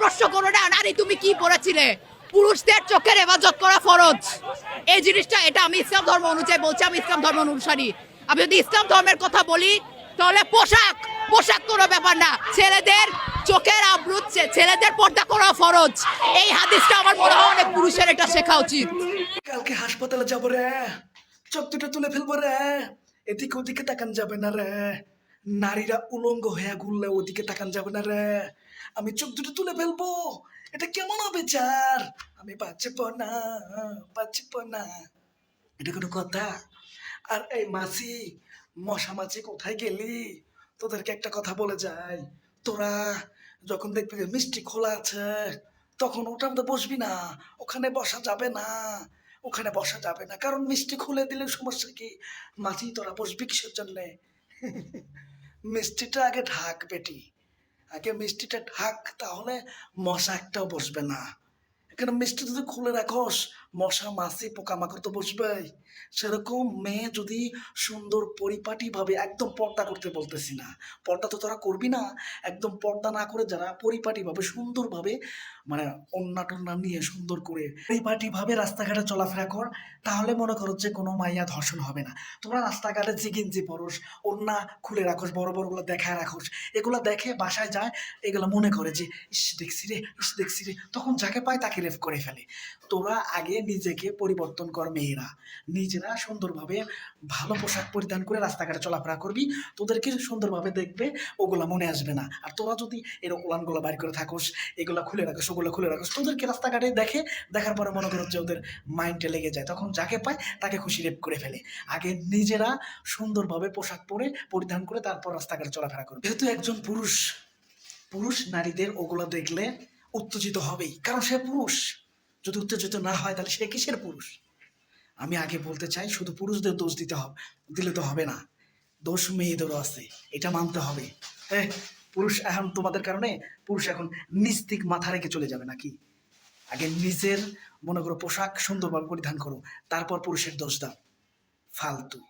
প্রশ্ন করো না, নারী তুমি কি পড়েছিলে? পুরুষদের চোখের হেফাজত করা ফরজ। এই জিনিসটা, এটা আমি ইসলাম ধর্ম অনুযায়ী বলছি, আমি ইসলাম ধর্ম অনুসারী। আমি যদি ইসলাম ধর্মের কথা বলি, তাহলে পোশাক পোশাক কোনো ব্যাপার না। ছেলেদের চোখের আবরুত ছেলেদের পর্দা করা ফরজ। এই হাদিসটা আমার মনে হয় অনেক পুরুষের এটা শেখা উচিত। কালকে হাসপাতালে যাব রে। চোখ দুটো তুলে ফেলব রে। এদিকে ওদিকে তাকান যাবে না রে। নারীরা উলঙ্গ হয়ে ঘুরলে ওদিকে তাকান যাবে না রে। আমি চোখ দুটো তুলে ফেলব। এটা কেমন হবে চার? আমি বাঁচব না বাঁচব না। এটা কোনো কথা? আর এই মাসি, মশা মাছি, কোথায় গেলি? তোদেরকে একটা কথা বলে যাই। তোরা যখন দেখবি যে মিষ্টি খোলা আছে, তখন ওটার মধ্যে বসবি না। ওখানে বসা যাবে না। ওখানে বসা যাবে না। কারণ মিষ্টি খুলে দিলে সমস্যা কি? মাছি তোরা বসবি কিসের জন্যে? মিষ্টিটা আগে ঢাক বেটি। আগে মিষ্টিটা ঢাক তাহলে মশা একটাও বসবে না। এখানে মিষ্টি যদি খুলে রাখোস, মশা, মাছি, পোকামাকড় তো বসবেই। সেরকম মেয়ে যদি সুন্দর পরিপাটিভাবে একদম পর্দা করতে বলতেছি না। পর্দা তো তোরা করবি না। একদম পর্দা না করে যারা পরিপাটিভাবে, সুন্দরভাবে মানে অন্না টন্না নিয়ে সুন্দর করে পরিপাটিভাবে রাস্তাঘাটে চলাফেরা কর, তাহলে মনে করো যে কোনো মাইয়া ধর্ষণ হবে না। তোমরা রাস্তাঘাটে জিগিঞ্জি পরস অন্যা খুলে রাখোস, বড় বড়গুলো দেখায় রাখোস। এগুলো দেখে বাসায় যায়, এগুলো মনে করে যে, ইস, দেখছি রে, ইস, দেখছি রে। তখন যাকে পায় তাকে রেফ করে ফেলে। তোরা আগে নিজেকে পরিবর্তন কর মেয়েরা। নিজেরা সুন্দরভাবে ভালো পোশাক পরিধান করে রাস্তাঘাটে চলাফেরা করবি। তোদেরকে সুন্দরভাবে দেখবে, ওগুলা মনে আসবে না। আর তোরা যদি এর ওলানগুলো বাইর করে থাকোস, এগুলো খুলে রাখোস, ওগুলো খুলে রাখোস, তোদেরকে রাস্তাঘাটে দেখে দেখার পরে মনে করো যে ওদের মাইন্ডে লেগে যায়। তখন যাকে পায় তাকে খুশি রেপ করে ফেলে। আগে নিজেরা সুন্দরভাবে পোশাক পরে পরিধান করে তারপর রাস্তাঘাটে চলাফেরা করবে। যেহেতু একজন পুরুষ পুরুষ নারীদের ওগুলো দেখলে উত্তেজিত হবেই কারণ সে পুরুষ। যদি উত্তেজিত না হয় তাহলে সে কিসের পুরুষ? আমি আগে বলতে চাই শুধু পুরুষদের দোষ দিতে হবে দিলে তো হবে না। দোষ মেয়েদেরও আছে এটা মানতে হবে। এ, পুরুষ এখন তোমাদের কারণে পুরুষ এখন নিজ দিক মাথা রেখে চলে যাবে নাকি? আগে নিজের মনে করো পোশাক সুন্দরভাবে পরিধান করো তারপর পুরুষের দোষ দাও। ফালতু।